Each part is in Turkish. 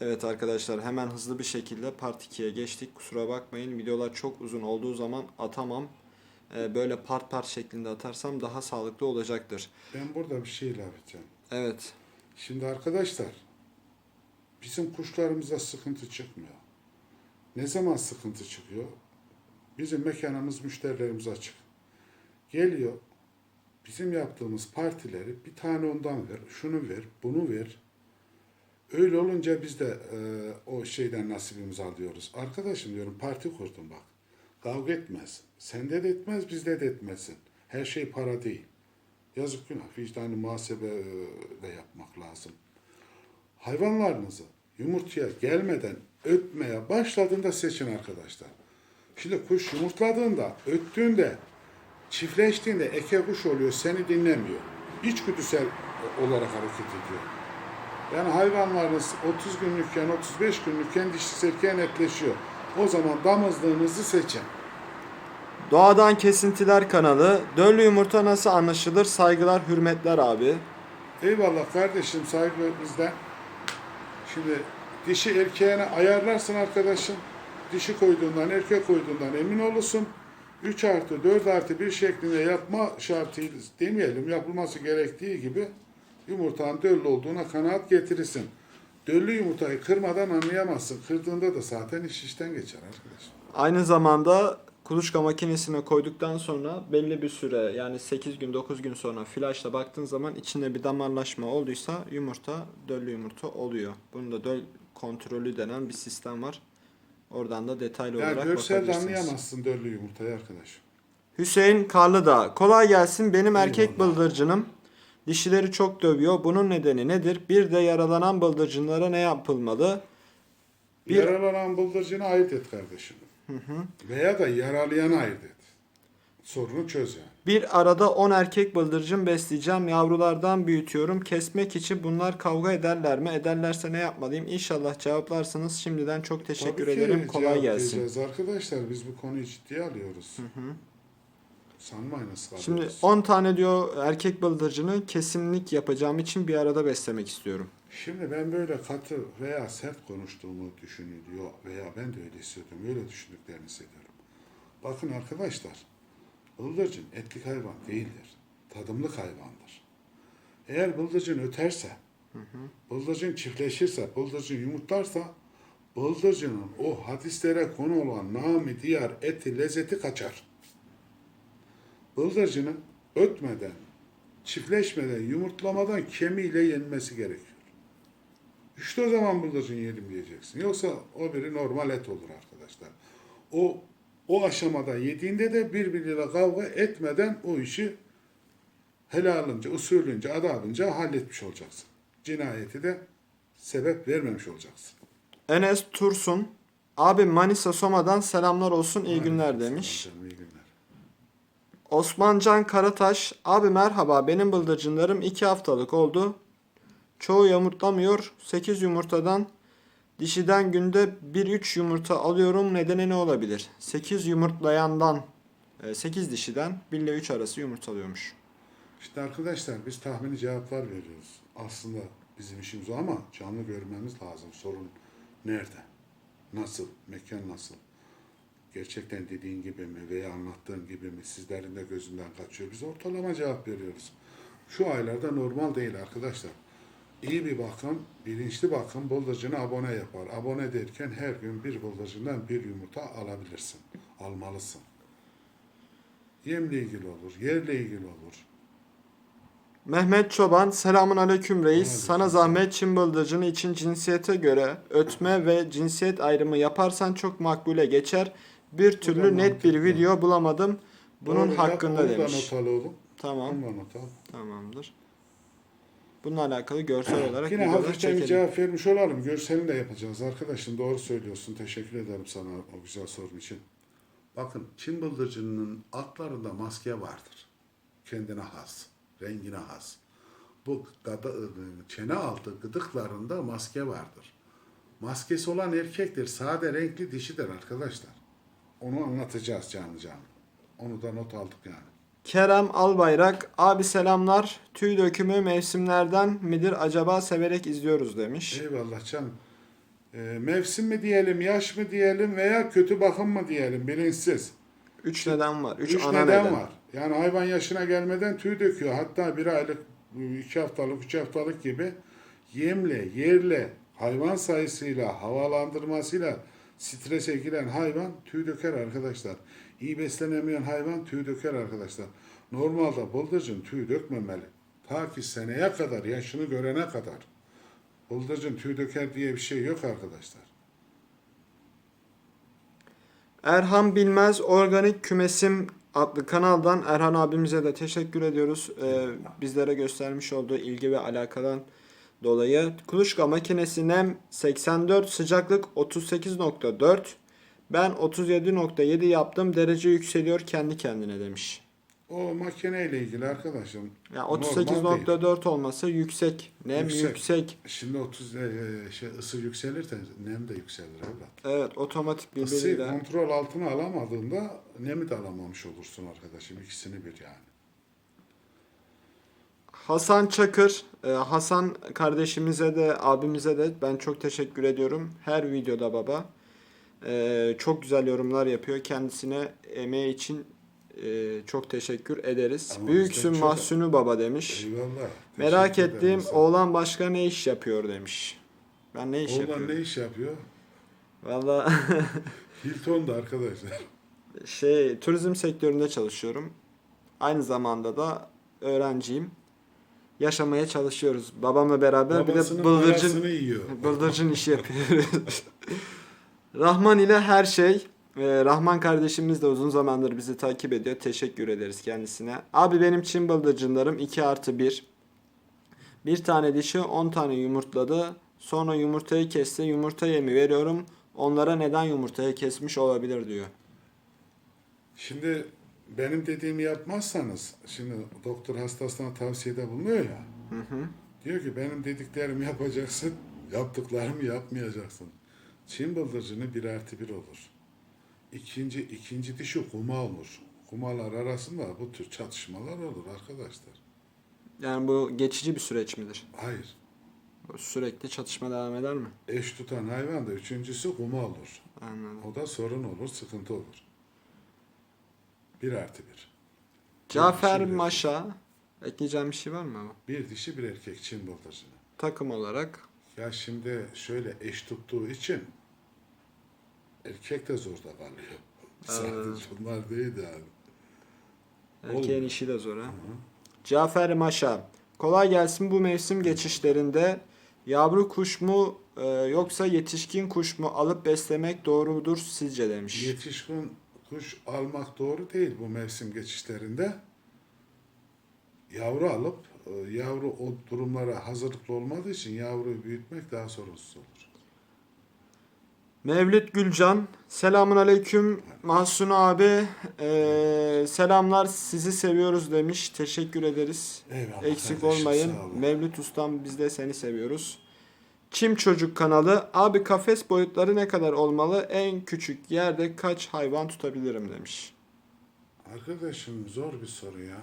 Evet arkadaşlar hemen hızlı bir şekilde part 2'ye geçtik. Kusura bakmayın videolar çok uzun olduğu zaman atamam. Ee, böyle part part şeklinde atarsam daha sağlıklı olacaktır. Ben burada bir şey ilave edeceğim. Evet. Şimdi arkadaşlar bizim kuşlarımıza sıkıntı çıkmıyor. Ne zaman sıkıntı çıkıyor? Bizim mekanımız müşterilerimize açık. Geliyor bizim yaptığımız partileri bir tane ondan ver, şunu ver, bunu ver. Öyle olunca biz de e, o şeyden nasibimizi alıyoruz. Arkadaşım diyorum parti kurdum bak. Kavga etmez. Sende de etmez, bizde de etmesin. Her şey para değil. Yazık günah. Vicdanı muhasebe e, de yapmak lazım. Hayvanlarınızı yumurtaya gelmeden ötmeye başladığında seçin arkadaşlar. Şimdi kuş yumurtladığında, öttüğünde, çiftleştiğinde eke kuş oluyor, seni dinlemiyor. İçgüdüsel olarak hareket ediyor. Yani hayvanlarınız 30 günlükken, 35 günlükken dişi erkeğe netleşiyor. O zaman damızlığınızı seçin. Doğadan Kesintiler kanalı. Döllü yumurta nasıl anlaşılır? Saygılar, hürmetler abi. Eyvallah kardeşim saygı bizden. Şimdi dişi erkeğine ayarlarsın arkadaşım. Dişi koyduğundan erkek koyduğundan emin olursun. 3 artı 4 artı 1 şeklinde yapma şartı demeyelim yapılması gerektiği gibi yumurtanın döllü olduğuna kanaat getirirsin. Döllü yumurtayı kırmadan anlayamazsın. Kırdığında da zaten iş işten geçer arkadaş. Aynı zamanda kuluçka makinesine koyduktan sonra belli bir süre yani 8 gün 9 gün sonra flaşla baktığın zaman içinde bir damarlaşma olduysa yumurta döllü yumurta oluyor. Bunun da döl kontrolü denen bir sistem var. Oradan da detaylı Yani olarak bakabilirsiniz. anlayamazsın döllü yumurtayı arkadaş. Hüseyin Karlıdağ. Kolay gelsin. Benim erkek Eyvallah. bıldırcınım dişileri çok dövüyor. Bunun nedeni nedir? Bir de yaralanan bıldırcınlara ne yapılmalı? Bir- Yaralanan bıldırcını ayırt et kardeşim. Veya da yaralayanı ayırt et. Sorunu çöz yani. Bir arada 10 erkek bıldırcın besleyeceğim. Yavrulardan büyütüyorum. Kesmek için bunlar kavga ederler mi? Ederlerse ne yapmalıyım? İnşallah cevaplarsınız. Şimdiden çok teşekkür Tabii ederim. Kolay gelsin. Arkadaşlar biz bu konuyu ciddiye alıyoruz. Sanmayın ısrar Şimdi ediyoruz. 10 tane diyor erkek bıldırcını kesimlik yapacağım için bir arada beslemek istiyorum. Şimdi ben böyle katı veya sert konuştuğumu düşünüyor veya ben de öyle hissediyorum. Öyle düşündüklerini hissediyorum. Bakın arkadaşlar, bıldırcın etlik hayvan değildir. Tadımlık hayvandır. Eğer bıldırcın öterse, bıldırcın çiftleşirse, bıldırcın yumurtlarsa, bıldırcının o hadislere konu olan nami diyar eti, lezzeti kaçar. Bıldırcının ötmeden, çiftleşmeden, yumurtlamadan kemiğiyle yenmesi gerekiyor. İşte o zaman bıldırcın yedim diyeceksin. Yoksa o biri normal et olur arkadaşlar. O o aşamada yediğinde de birbiriyle kavga etmeden o işi helalınca, usulünce, adabınca halletmiş olacaksın. Cinayeti de sebep vermemiş olacaksın. Enes Tursun. Abi Manisa Soma'dan selamlar olsun. iyi günler demiş. Canım, iyi. Osmancan Karataş. Abi merhaba benim bıldırcınlarım 2 haftalık oldu. Çoğu yumurtlamıyor. 8 yumurtadan dişiden günde 1-3 yumurta alıyorum. Nedeni ne olabilir? 8 yumurtlayandan 8 dişiden 1 ile 3 arası yumurtalıyormuş. İşte arkadaşlar biz tahmini cevaplar veriyoruz. Aslında bizim işimiz o ama canlı görmemiz lazım. Sorun nerede? Nasıl? Mekan nasıl? Gerçekten dediğin gibi mi veya anlattığın gibi mi? Sizlerin de gözünden kaçıyor. Biz ortalama cevap veriyoruz. Şu aylarda normal değil arkadaşlar. İyi bir bakın, bilinçli bakın bıldırcını abone yapar. Abone derken her gün bir bıldırcından bir yumurta alabilirsin. Almalısın. Yemle ilgili olur, yerle ilgili olur. Mehmet Çoban selamun aleyküm reis. Aleyküm Sana zahmet Çin bıldırcını için cinsiyete göre ötme ve cinsiyet ayrımı yaparsan çok makbule geçer. Bir türlü net bir video bulamadım. Bunun Doğru, hakkında yap, demiş. not al oğlum. Tamam. Onu da not al. Tamamdır. Bununla alakalı görsel olarak Yine videolar hafiften bir çekelim. cevap vermiş olalım. Görselini de yapacağız. Arkadaşım doğru söylüyorsun. Teşekkür ederim sana o güzel sorun için. Bakın Çin bıldırcınının altlarında maske vardır. Kendine has. Rengine has. Bu gadı, çene altı gıdıklarında maske vardır. Maskesi olan erkektir. Sade renkli dişidir arkadaşlar. Onu anlatacağız canlı canlı. Onu da not aldık yani. Kerem Albayrak abi selamlar. Tüy dökümü mevsimlerden midir acaba severek izliyoruz demiş. Eyvallah canım. e, mevsim mi diyelim, yaş mı diyelim veya kötü bakım mı diyelim bilinçsiz. Üç neden var. Üç, Üç, ana neden, neden. var. Yani hayvan yaşına gelmeden tüy döküyor. Hatta bir aylık, iki haftalık, üç haftalık gibi yemle, yerle, hayvan sayısıyla, havalandırmasıyla strese giren hayvan tüy döker arkadaşlar. İyi beslenemeyen hayvan tüy döker arkadaşlar. Normalde bıldırcın tüy dökmemeli. Ta ki seneye kadar, yaşını görene kadar. Bıldırcın tüy döker diye bir şey yok arkadaşlar. Erhan Bilmez Organik Kümesim adlı kanaldan Erhan abimize de teşekkür ediyoruz. Ee, bizlere göstermiş olduğu ilgi ve alakadan dolayı. Kuluçka makinesi nem 84 sıcaklık 38.4 ben 37.7 yaptım derece yükseliyor kendi kendine demiş. O makineyle ilgili arkadaşım. Yani normal değil. 38.4 olması yüksek. Nem Yüksek. yüksek. Şimdi 30 e, şey ısı yükselirse nem de yükselir evlat. Evet otomatik birbiriyle. kontrol altına alamadığında nemi de alamamış olursun arkadaşım. İkisini bir yani. Hasan Çakır, e, Hasan kardeşimize de abimize de ben çok teşekkür ediyorum. Her videoda baba. E, çok güzel yorumlar yapıyor. Kendisine emeği için e, çok teşekkür ederiz. Ama Büyüksün çok- baba demiş. Eyvallah. Merak Teşekkür ettiğim oğlan başka ne iş yapıyor demiş. Ben ne iş Oğlan yapıyorum? ne iş yapıyor? Valla Hilton'da arkadaşlar. şey turizm sektöründe çalışıyorum. Aynı zamanda da öğrenciyim. Yaşamaya çalışıyoruz. Babamla beraber bir de Babasının bıldırcın yiyor. Bıldırcın işi yapıyoruz. Rahman ile her şey. Ee, Rahman kardeşimiz de uzun zamandır bizi takip ediyor. Teşekkür ederiz kendisine. Abi benim Çin bıldırcınlarım 2 artı 1. Bir tane dişi 10 tane yumurtladı. Sonra yumurtayı kesti. Yumurta yemi veriyorum. Onlara neden yumurtayı kesmiş olabilir diyor. Şimdi benim dediğimi yapmazsanız, şimdi doktor hastasına tavsiyede bulunuyor ya. Diyor ki benim dediklerimi yapacaksın, yaptıklarımı yapmayacaksın. Çin bıldırcını bir artı bir olur. İkinci, ikinci dişi kuma olur. Kumalar arasında bu tür çatışmalar olur arkadaşlar. Yani bu geçici bir süreç midir? Hayır. Sürekli çatışma devam eder mi? Eş tutan hayvan da üçüncüsü kuma olur. Anladım. O da sorun olur, sıkıntı olur. Bir artı bir. Cafer Bir dişi, bir Maşa. Ekleyeceğim bir şey var mı abi? Bir dişi bir erkek Çin bıldırcını. Takım olarak Ya şimdi şöyle eş tuttuğu için erkek de zorda kalıyor. Sadece bunlar değil yani. Erkeğin Olur. işi de zor ha. Cafer Maşa. Kolay gelsin bu mevsim geçişlerinde yavru kuş mu e, yoksa yetişkin kuş mu alıp beslemek doğrudur sizce demiş. Yetişkin kuş almak doğru değil bu mevsim geçişlerinde. Yavru alıp e, yavru o durumlara hazırlıklı olmadığı için yavruyu büyütmek daha sorunsuz olur. Mevlüt Gülcan. Selamun aleyküm Mahsun abi. E, selamlar sizi seviyoruz demiş. Teşekkür ederiz. Eyvallah Eksik kardeşim, olmayın. Mevlüt Ustam biz de seni seviyoruz. Çim Çocuk kanalı. Abi kafes boyutları ne kadar olmalı? En küçük yerde kaç hayvan tutabilirim demiş. Arkadaşım zor bir soru ya.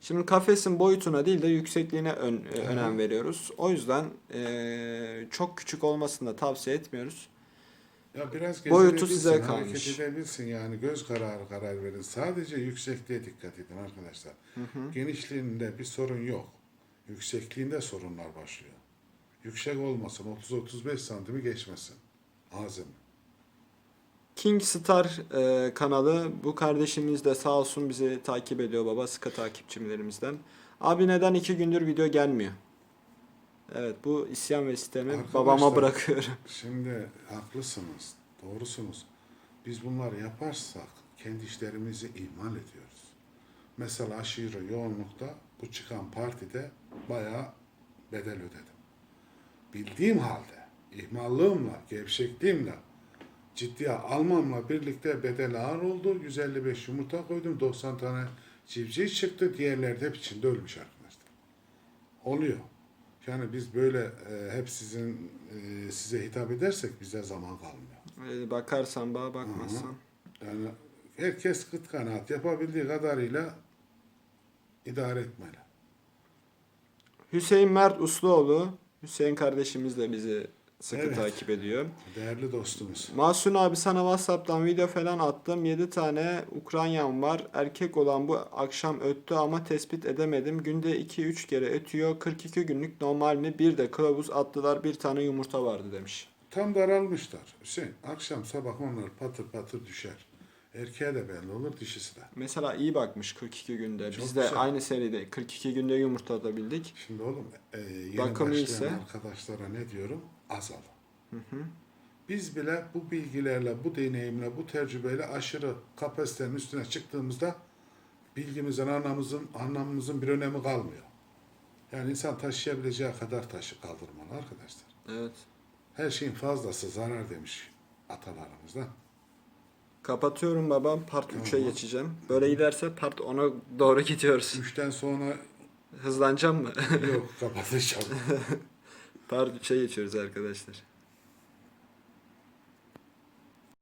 Şimdi kafesin boyutuna değil de yüksekliğine ön- e, önem veriyoruz. O yüzden e, çok küçük olmasını da tavsiye etmiyoruz. Ya biraz Boyutu gezebilirsin, size hareket kalmış. edebilirsin yani göz kararı karar verin. Sadece yüksekliğe dikkat edin arkadaşlar. Genişliğinde bir sorun yok. Yüksekliğinde sorunlar başlıyor. Yüksek olmasın 30-35 santimi geçmesin. Azim. King Star e, kanalı. Bu kardeşimiz de sağ olsun bizi takip ediyor baba. Sıkı takipçilerimizden. Abi neden iki gündür video gelmiyor? Evet bu isyan ve sistemi Arkadaşlar- babama bırakıyorum. Şimdi haklısınız, doğrusunuz. Biz bunları yaparsak kendi işlerimizi ihmal ediyoruz. Mesela aşırı yoğunlukta bu çıkan partide bayağı bedel ödedim. Bildiğim halde ihmallığımla, gevşekliğimle ciddiye almamla birlikte bedel ağır oldu. 155 yumurta koydum. 90 tane civciv çıktı. Diğerleri de hep içinde ölmüş arkadaşlar. Oluyor. Yani biz böyle e, hep sizin e, size hitap edersek bize zaman kalmıyor. E, bakarsan bana bakmazsan. Yani herkes kıt kanaat yapabildiği kadarıyla idare etmeli. Hüseyin Mert Usluoğlu. Hüseyin kardeşimiz de bizi sıkı Evet. takip ediyor. Değerli dostumuz. Mahsun abi sana Whatsapp'tan video falan attım. 7 tane Ukraynan var. Erkek olan bu akşam öttü ama tespit edemedim. Günde 2-3 kere ötüyor. 42 günlük normal mi? Bir de kılavuz attılar. Bir tane yumurta vardı demiş. Tam daralmışlar. Hüseyin akşam sabah onlar patır patır düşer. Erkeğe de belli olur dişisi de. Mesela iyi bakmış 42 günde. Çok Biz de güzel. aynı seride 42 günde yumurta atabildik. Şimdi oğlum e, yeni Bakımı başlayan ise- arkadaşlara ne diyorum? Az alın. Biz bile bu bilgilerle, bu deneyimle, bu tecrübeyle aşırı kapasitenin üstüne çıktığımızda bilgimizin, anlamımızın, anlamımızın bir önemi kalmıyor. Yani insan taşıyabileceği kadar taşı kaldırmalı arkadaşlar. Evet. Her şeyin fazlası zarar demiş atalarımız da. Kapatıyorum babam. Part 3'e Tamam. geçeceğim. Böyle giderse part 10'a doğru gidiyoruz. Üçten sonra Hızlanacağım mı? yok kapatacağım. part 3'e geçiyoruz arkadaşlar.